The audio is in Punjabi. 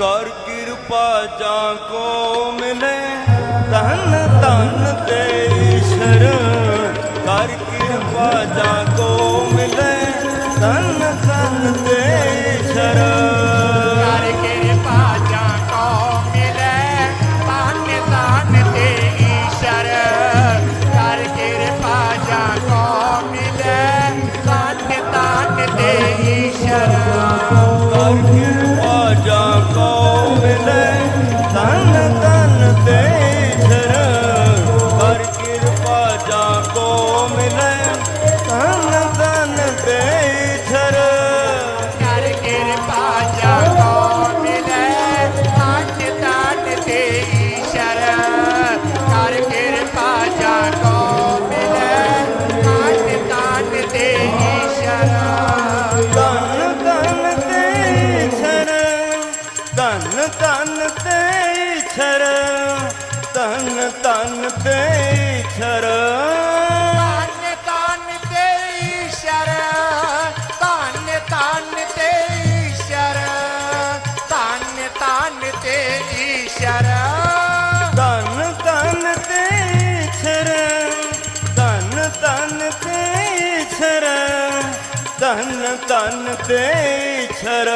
ਕਰ ਕਿਰਪਾ ਜਾ ਕੋ ਮਿਲੇ ਤਨ ਤਨ ਤੇ ਈਸ਼ਰ ਕਰ ਕਿਰਪਾ ਜਾ ਕੋ ਮਿਲੇ ਤਨ ਤਨ ਤੇ ਈਸ਼ਰ ਕਰ ਕਿਰਪਾ ਜਾਂ ਕੋ ਮਿਲੇ ਤਾਨ ਤਾਨ ਤੇ ਈਸ਼ਰ ਕਰ ਕਿਰਪਾ ਜਾਂ ਕੋ ਮਿਲੇ ਤਾਨ ਤਾਨ ਤੇ ਈਸ਼ਰ ਜਾ ਤਨ ਤਨ ਤੇ ਛਰ ਤਨ ਤਨ ਤੇ ਛਰ। ਤਨ ਤਨ ਤੇ ਈਸ਼ਰ ਤਨ ਤਨ ਤੇ ਈਸ਼ਰ ਤਨ ਤਨ ਤੇ ਈਸ਼ਰ। ਤਨ ਤਨ ਤੇ ਛਰ ਤਨ ਤਨ ਤੇ ਛਰ ਤਨ ਤਨ ਤੇ ਛਰ।